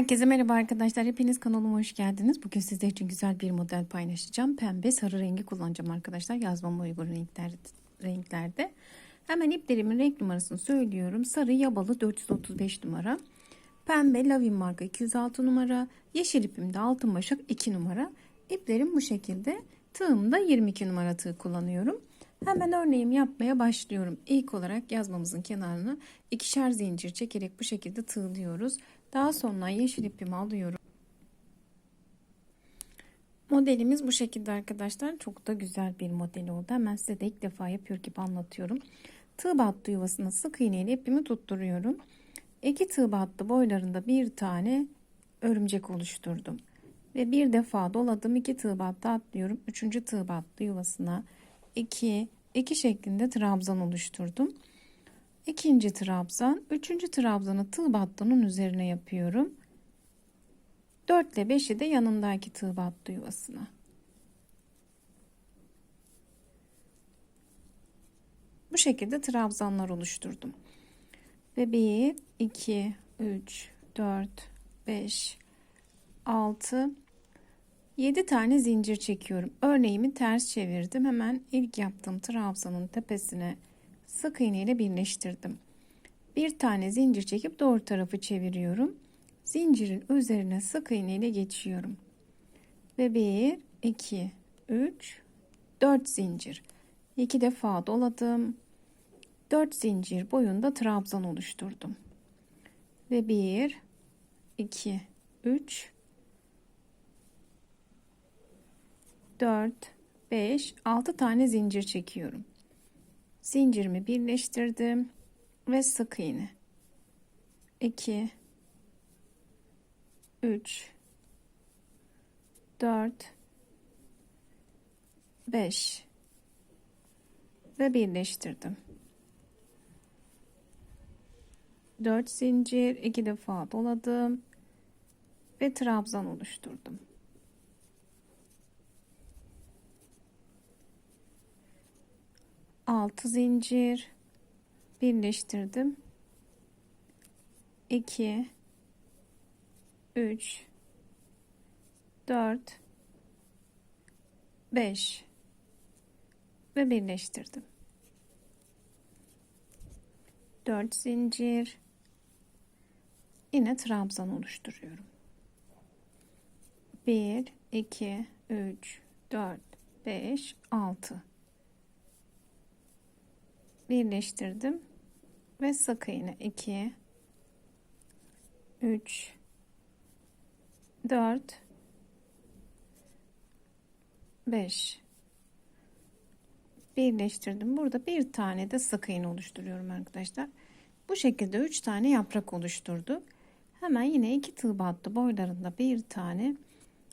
Herkese merhaba arkadaşlar. Hepiniz kanalıma hoş geldiniz. Bugün sizler için güzel bir model paylaşacağım. Pembe sarı rengi kullanacağım arkadaşlar. Yazmama uygun renkler, renklerde. Hemen iplerimin renk numarasını söylüyorum. Sarı yabalı 435 numara. Pembe lavin marka 206 numara. Yeşil ipimde altın başak 2 numara. İplerim bu şekilde. Tığımda 22 numara tığ kullanıyorum. Hemen örneğimi yapmaya başlıyorum. İlk olarak yazmamızın kenarını ikişer zincir çekerek bu şekilde tığlıyoruz. Daha sonra yeşil ipimi alıyorum. Modelimiz bu şekilde arkadaşlar. Çok da güzel bir model oldu. Hemen size de ilk defa yapıyor gibi anlatıyorum. Tığ battı yuvasına sık iğneyle ipimi tutturuyorum. İki tığ battı boylarında bir tane örümcek oluşturdum. Ve bir defa doladım. iki tığ battı atlıyorum. Üçüncü tığ battı yuvasına 2 2 şeklinde trabzan oluşturdum. İkinci trabzan, üçüncü trabzanı tığ battının üzerine yapıyorum. 4 ile 5'i de yanındaki tığ battı yuvasına. Bu şekilde trabzanlar oluşturdum. Ve 1, 2, 3, 4, 5, 6, 7 tane zincir çekiyorum. Örneğimi ters çevirdim. Hemen ilk yaptığım trabzanın tepesine sık iğne ile birleştirdim. Bir tane zincir çekip doğru tarafı çeviriyorum. Zincirin üzerine sık iğne ile geçiyorum. Ve 1, 2, 3, 4 zincir. 2 defa doladım. 4 zincir boyunda trabzan oluşturdum. Ve 1, 2, 3, 4, 5, 6 tane zincir çekiyorum. Zincirimi birleştirdim ve sık iğne. 2 3 4 5 ve birleştirdim. 4 zincir, 2 defa doladım ve trabzan oluşturdum. 6 zincir birleştirdim. 2 3 4 5 ve birleştirdim. 4 zincir. Yine trabzan oluşturuyorum. 1 2 3 4 5 6 birleştirdim ve sık iğne 2 3 4 5 birleştirdim. Burada bir tane de sık iğne oluşturuyorum arkadaşlar. Bu şekilde 3 tane yaprak oluşturduk. Hemen yine iki tığ battı boylarında bir tane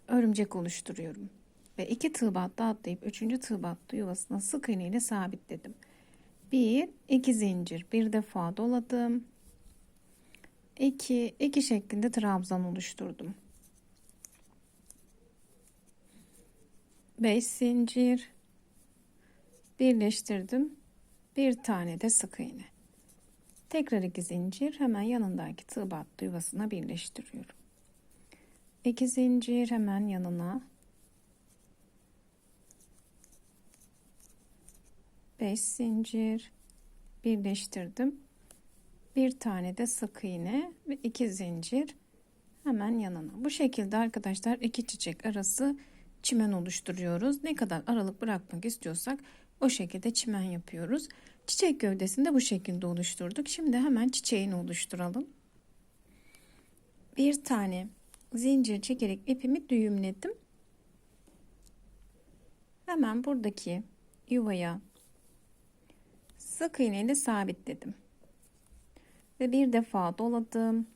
örümcek oluşturuyorum. Ve iki tığ battı atlayıp üçüncü tığ battı yuvasına sık iğne ile sabitledim. 1 2 zincir. Bir defa doladım. 2 2 şeklinde trabzan oluşturdum. 5 zincir. Birleştirdim. Bir tane de sık iğne. Tekrar 2 zincir. Hemen yanındaki tığ battı yuvasına birleştiriyorum. 2 zincir hemen yanına 5 zincir birleştirdim. Bir tane de sık iğne ve iki zincir hemen yanına. Bu şekilde arkadaşlar iki çiçek arası çimen oluşturuyoruz. Ne kadar aralık bırakmak istiyorsak o şekilde çimen yapıyoruz. Çiçek gövdesini de bu şekilde oluşturduk. Şimdi hemen çiçeğini oluşturalım. Bir tane zincir çekerek ipimi düğümledim. Hemen buradaki yuvaya sık iğne sabitledim. Ve bir defa doladım.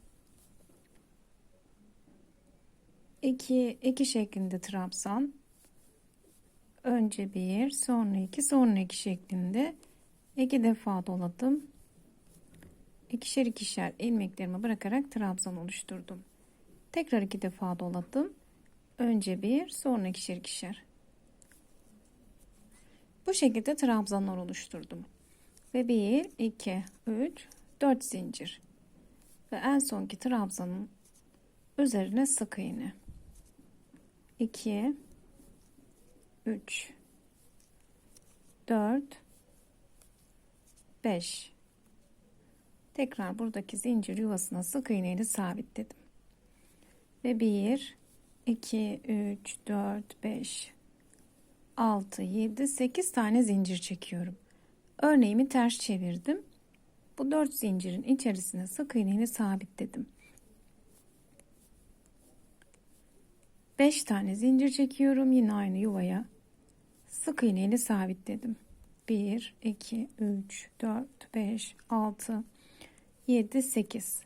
2 2 şeklinde trabzan. Önce bir, sonra iki, sonra iki şeklinde iki defa doladım. İkişer ikişer ilmeklerimi bırakarak trabzan oluşturdum. Tekrar iki defa doladım. Önce bir, sonra ikişer ikişer. Bu şekilde trabzanlar oluşturdum ve 1 2 3 4 zincir. Ve en sonki trabzanın üzerine sık iğne. 2 3 4 5 tekrar buradaki zincir yuvasına sık iğneyle ile sabitledim. Ve 1 2 3 4 5 6 7 8 tane zincir çekiyorum örneğimi ters çevirdim. Bu 4 zincirin içerisine sık iğneyle sabitledim. 5 tane zincir çekiyorum. Yine aynı yuvaya sık iğne ile sabitledim. 1 2 3 4 5 6 7 8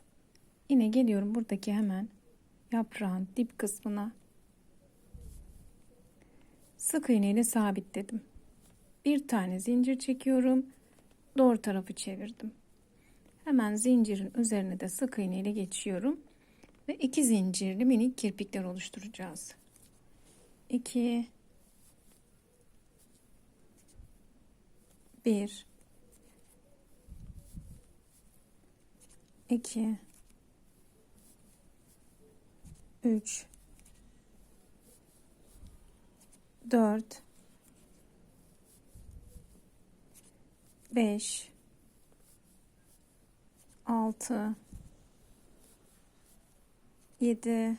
yine geliyorum buradaki hemen yaprağın dip kısmına. Sık iğne ile sabitledim bir tane zincir çekiyorum. Doğru tarafı çevirdim. Hemen zincirin üzerine de sık iğne ile geçiyorum. Ve iki zincirli minik kirpikler oluşturacağız. 2 1 2 3 4 5 6 7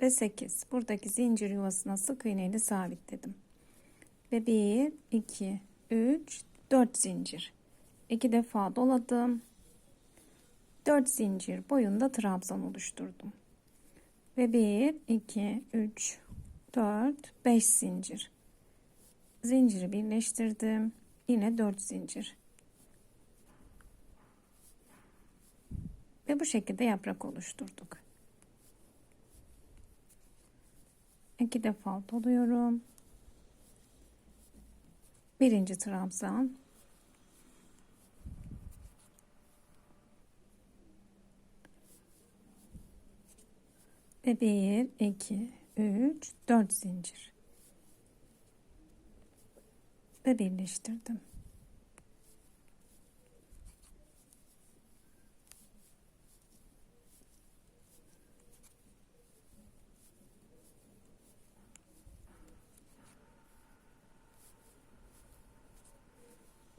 ve 8 buradaki zincir yuvasına sık iğne ile sabitledim. Ve 1 2 3 4 zincir. 2 defa doladım. 4 zincir boyunda trabzan oluşturdum. Ve 1 2 3 4 5 zincir zinciri birleştirdim yine 4 zincir Ve bu şekilde yaprak oluşturduk. İki defa doluyorum. Birinci trabzan. Ve bir, iki, üç, dört zincir. Ve birleştirdim.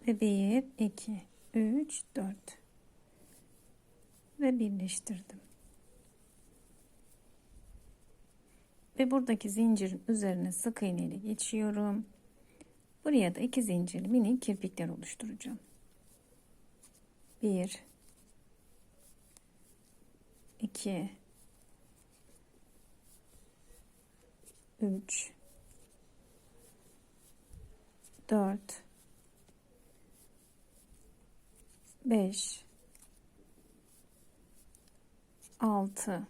ve 1 2 3 4 ve birleştirdim. Ve buradaki zincirin üzerine sık iğne ile geçiyorum. Buraya da iki zincirli mini kirpikler oluşturacağım. 1 2 3 4 5 6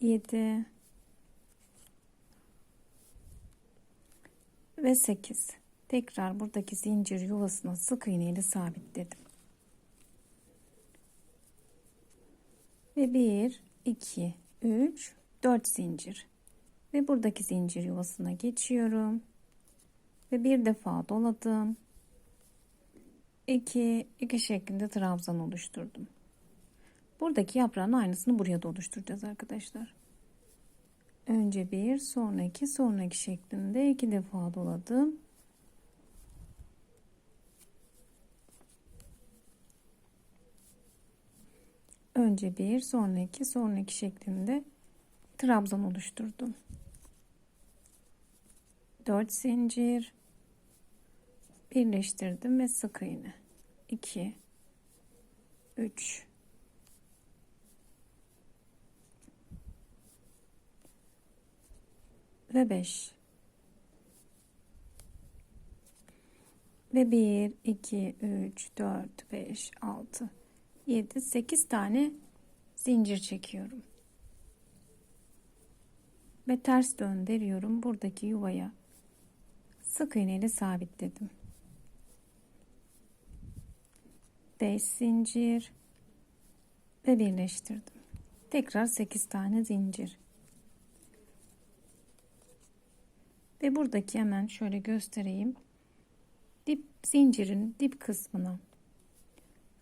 7 ve 8 tekrar buradaki zincir yuvasına sık iğne ile sabitledim. Ve 1 2 3 4 zincir. Ve buradaki zincir yuvasına geçiyorum. Ve bir defa doladım. 2 2 şeklinde trabzan oluşturdum. Buradaki yaprağın aynısını buraya da oluşturacağız arkadaşlar. Önce bir, sonra iki, sonra iki şeklinde iki defa doladım. Önce bir, sonra iki, sonra iki şeklinde trabzan oluşturdum. 4 zincir birleştirdim ve sık iğne 2 3 ve 5 ve 1 2 3 4 5 6 7 8 tane zincir çekiyorum ve ters döndürüyorum buradaki yuvaya sık iğne ile sabitledim 5 zincir ve birleştirdim. Tekrar 8 tane zincir. Ve buradaki hemen şöyle göstereyim. Dip zincirin dip kısmına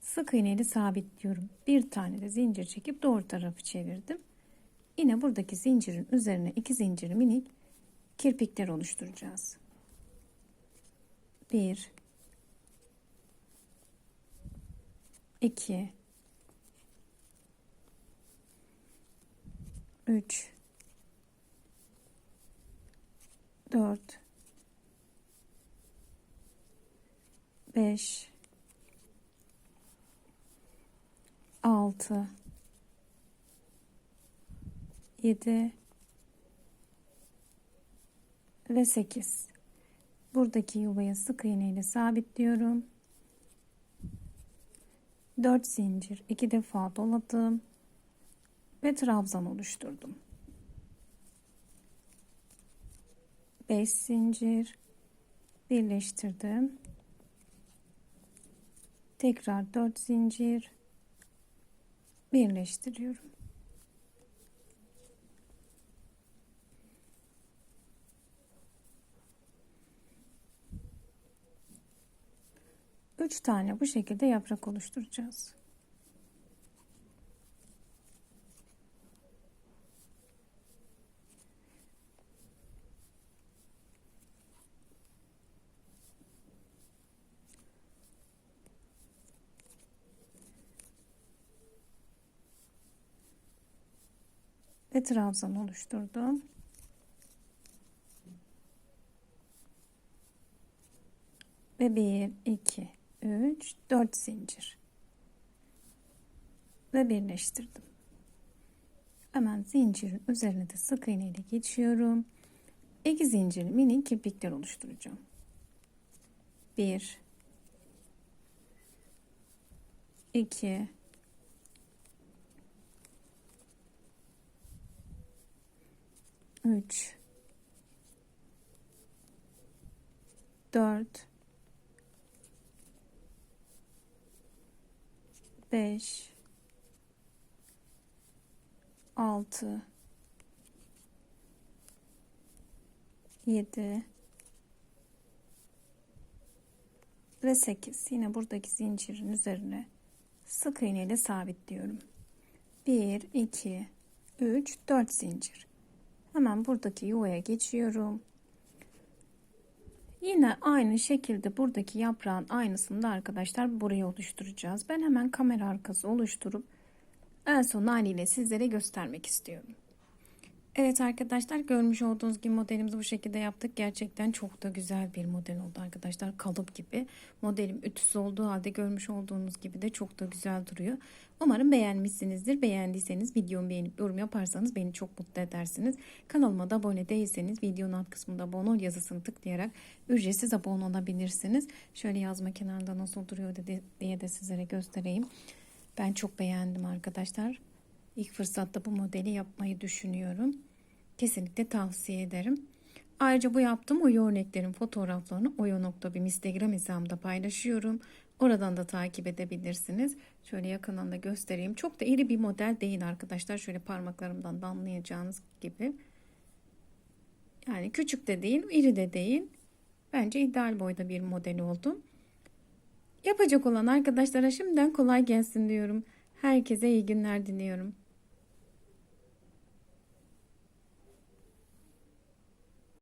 sık iğneyle sabitliyorum. Bir tane de zincir çekip doğru tarafı çevirdim. Yine buradaki zincirin üzerine iki zincir minik kirpikler oluşturacağız. 1 2 3 4 5 6 7 ve 8 buradaki yuvaya sık iğne ile sabitliyorum. 4 zincir. 2 defa doladım ve trabzan oluşturdum 5 zincir birleştirdim tekrar 4 zincir birleştiriyorum Üç tane bu şekilde yaprak oluşturacağız. Ve trabzan oluşturdum. Ve 1, 2, 3, 4 zincir. Ve birleştirdim. Hemen zincirin üzerine de sık iğne ile geçiyorum. 2 zincir mini kirpikler oluşturacağım. 1 2 3 4 5 6 7 ve 8 yine buradaki zincirin üzerine sık iğne ile sabitliyorum. 1 2 3 4 zincir hemen buradaki yuvaya geçiyorum Yine aynı şekilde buradaki yaprağın aynısını da arkadaşlar buraya oluşturacağız. Ben hemen kamera arkası oluşturup en son haliyle sizlere göstermek istiyorum. Evet arkadaşlar görmüş olduğunuz gibi modelimizi bu şekilde yaptık. Gerçekten çok da güzel bir model oldu arkadaşlar. Kalıp gibi. Modelim ütüsü olduğu halde görmüş olduğunuz gibi de çok da güzel duruyor. Umarım beğenmişsinizdir. Beğendiyseniz videomu beğenip yorum yaparsanız beni çok mutlu edersiniz. Kanalıma da abone değilseniz videonun alt kısmında abone ol yazısını tıklayarak ücretsiz abone olabilirsiniz. Şöyle yazma kenarında nasıl duruyor diye de sizlere göstereyim. Ben çok beğendim arkadaşlar. İlk fırsatta bu modeli yapmayı düşünüyorum. Kesinlikle tavsiye ederim. Ayrıca bu yaptığım oyu örneklerin fotoğraflarını oyo.bim Instagram hesabımda paylaşıyorum. Oradan da takip edebilirsiniz. Şöyle yakından da göstereyim. Çok da iri bir model değil arkadaşlar. Şöyle parmaklarımdan da gibi. Yani küçük de değil, iri de değil. Bence ideal boyda bir model oldu. Yapacak olan arkadaşlara şimdiden kolay gelsin diyorum. Herkese iyi günler diliyorum.